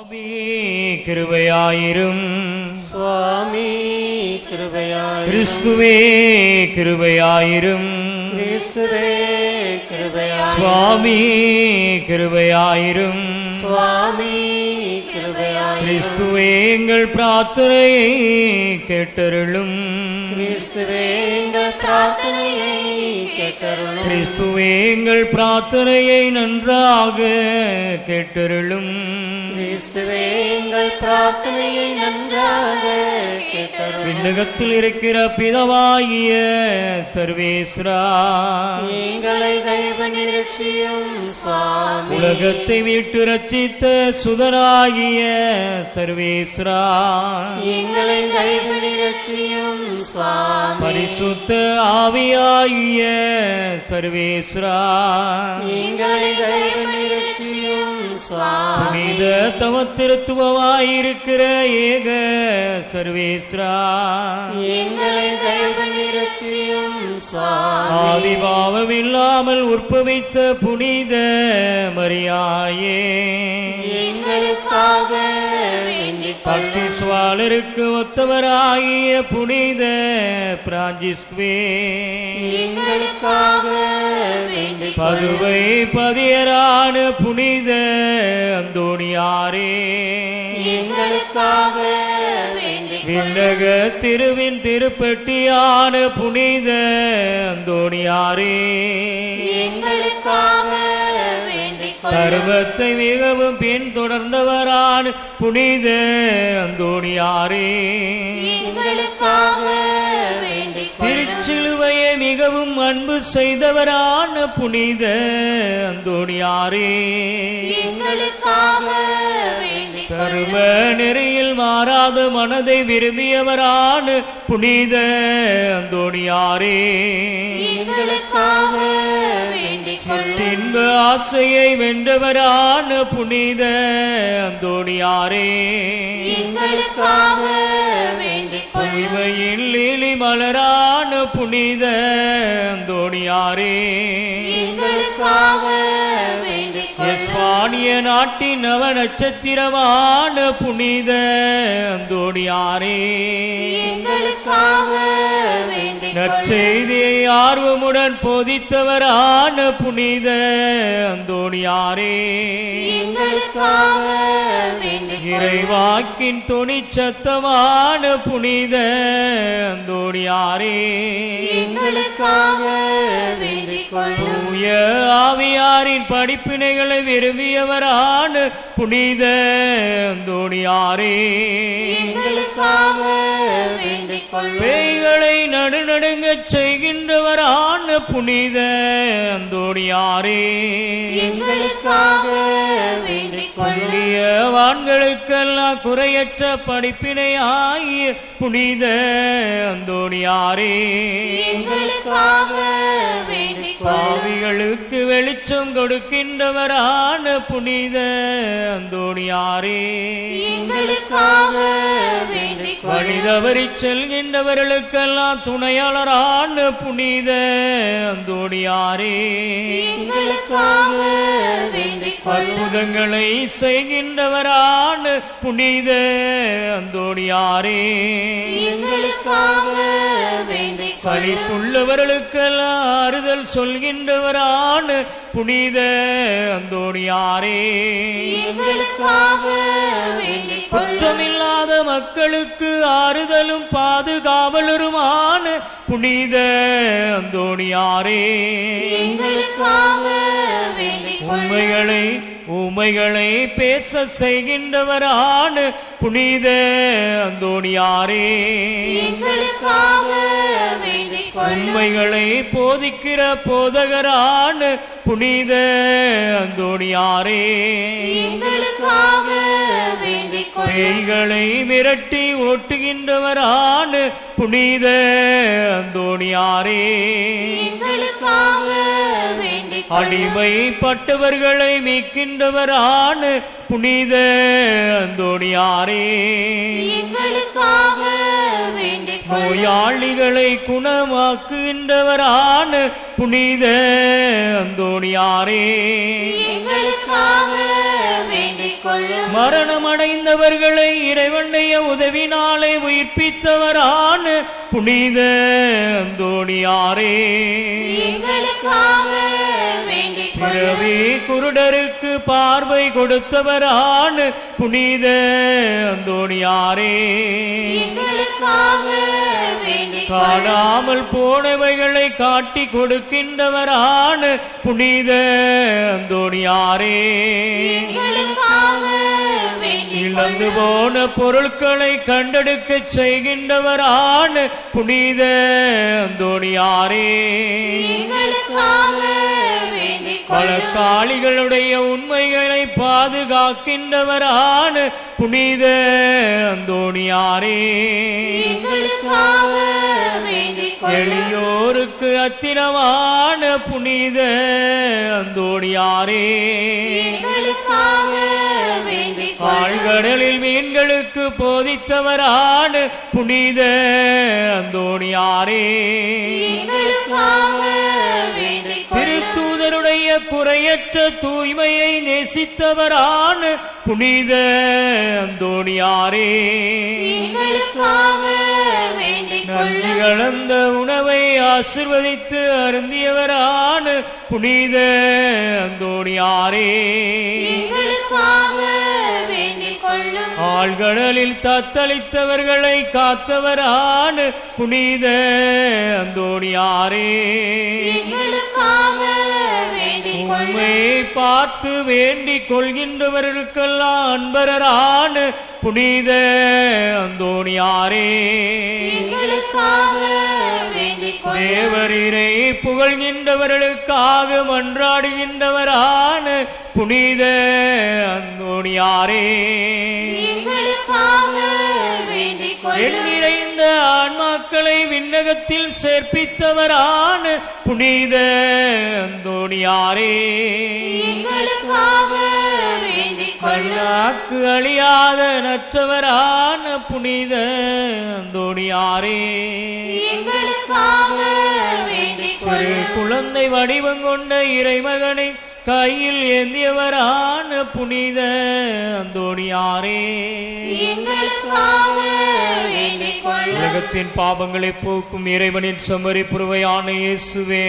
சுவாமி கிருபையாயிரும். சுவாமி கிருபையாய் கிறிஸ்துவே கிருபையாயிரும். கிறிஸ்துவே கிருபையாய் சுவாமி கிருபையாயிரும். சுவாமி கிருபையாய் கிறிஸ்துவே எங்கள் பிரார்த்தனையை கேட்டருளும். கிறிஸ்துவே எங்கள் பிரார்த்தனையை கிறிஸ்துவே எங்கள் பிரார்த்தனையை நன்றாக கேட்டருளும். கிறிஸ்துவே எங்கள் பிரார்த்தனையை நன்றாக விண்ணகத்தில் இருக்கிற பிதவாகிய சர்வேஸ்வரா. எங்களை தெய்வ நிரட்சியும் உலகத்தை மீட்டு ரச்சித்த சுதனாகிய சர்வேஸ்வரா. எங்களை தெய்வ நிரட்சியும் பரிசுத்த ஆவியாகிய சர்வேஸ்வரா. புனித தவத்திருத்துவமாயிருக்கிற ஏக சர்வேஸ்வரா. ஆதிபாவம் இல்லாமல் உற்பவித்த புனித மரியாயே. பக்தி சுவாலருக்கு ஒத்தவராகிய புனித கொள்ளும் பதுவை பதியரான புனித அந்தோணியாரே. எங்களுக்காக விண்ணக திருவின் திருப்பட்டியான புனித அந்தோணியாரே. எங்களுக்காக பருவத்தை மிகவும் பின்தொடர்ந்தவரான புனித அந்தோணியாரே. திருச்சிலுவையை மிகவும் அன்பு செய்தவரான புனித அந்தோணியாரே. தரும நெறியில் மாறாத மனதை விரும்பியவரான புனித அந்தோணியாரே. எங்களுக்காக இன்ப ஆசையை வென்றவரான புனித அந்தோணியாரே. எங்களுக்காக வேண்டிக் உண்மையில் லீலி மலரான புனித அந்தோணியாரே. எங்களுக்காக நாட்டின் நவ நட்சத்திரமான புனித கொள்ளும் நற்செய்தியை ஆர்வமுடன் போதித்தவரான புனித அந்தோணியாரே. இறைவாக்கின் துணிச்சத்தமான புனித அந்தோணியாரே. எங்களுக்காக தூய ஆவியாரின் படிப்பினைகளை விரும்பியவரான புனித கொள்ளும் பேய்களை நடுநடுங்கச் செய்கின்றவரான புனித கொள்ளும் புண்ணியவான்களுக்கெல்லாம் குறையற்ற படிப்பினையாகிய புனித அந்தோணியாரே. எங்களுக்காக பாவிகளுக்கு வெளிச்சம் கொடுக்கின்றவரான புனித அந்தோணியாரே. வழிதவறி செல்கின்றவர்களுக்கெல்லாம் துணையாளரான புனித அந்தோணியாரே. அற்புதங்களை செய்கின்றவரான புனித அந்தோணியாரே. சளிப்புள்ளவர்களுக்கெல்லாம் ஆறுதல் சொல்கின்றவரான புனித அந்தோணியாரே. குற்றமில்லாத மக்களுக்கு ஆறுதலும் பாதுகாவலருமான புனித அந்தோணியாரே. உண்மைகளை உண்மைகளை பேச செய்கின்றவரான புனித அந்தோணியாரே. எங்களுக்காக கொள்ளும் உண்மைகளை போதிக்கிற போதகரான புனித அந்தோணியாரே. பேய்களை மிரட்டி ஓட்டுகின்றவரான புனித அந்தோணியாரே. அடிமைப்பட்டவர்களை மீட்கின்றவரான புனித அந்தோணியாரே. நோயாளிகளை குணமாக்குகின்றவரான புனித அந்தோணியாரே. மரணமடைந்தவர்களை இறைவனுடைய உதவினாலே உயிர்ப்பித்தவரான புனித அந்தோணியாரே. பிறவி குருடருக்கு பார்வை கொடுத்தவரான புனித அந்தோணியாரே. காணாமல் போனவைகளை காட்டி கொடுக்கின்றவரான புனித அந்தோணியாரே. இழந்து போன பொருட்களை கண்டெடுக்க செய்கின்றவரான புனித அந்தோணியாரே. வழக்காளிகளுடைய உண்மைகளை பாதுகாக்கின்றவரான புனித அந்தோணியாரே. எளியோருக்கு அத்திரமான புனித அந்தோணியாரே. ஆழ்கடலில் மீன்களுக்கு போதித்தவரான புனித அந்தோணியாரே. எங்களுக்காக திருத்தூதருடைய குறையற்ற தூய்மையை நேசித்தவரான புனித அந்தோணியாரே. நன்றி கலந்த உணவை ஆசிர்வதித்து அருந்தியவரான புனித அந்தோணியாரே. ஆழ்கடலில் தத்தளித்தவர்களை காத்தவரான புனித அந்தோணியாரே. உண்மையை பார்த்து வேண்டிக் கொள்கின்றவர்களுக்கெல்லாம் அன்பரான புனித அந்தோணியாரே. தேவரீரை புகழ்கின்றவர்களுக்காக மன்றாடுகின்றவரான புனித அந்தோணியாரே. எங்களுக்காக விண்ணகத்தில் சேர்ப்பித்தவரான புனித அந்தோணியாரே. கண்ணாக்கு அழியாத நற்றவரான புனித அந்தோணியாரே. குழந்தை வடிவம் கொண்ட இறைமகனை கையில் ஏந்தியவரான புனித அந்தோணியாரே. உலகத்தின் பாவங்களை போக்கும் இறைவனின் செம்மறி புருவையான இயேசுவே.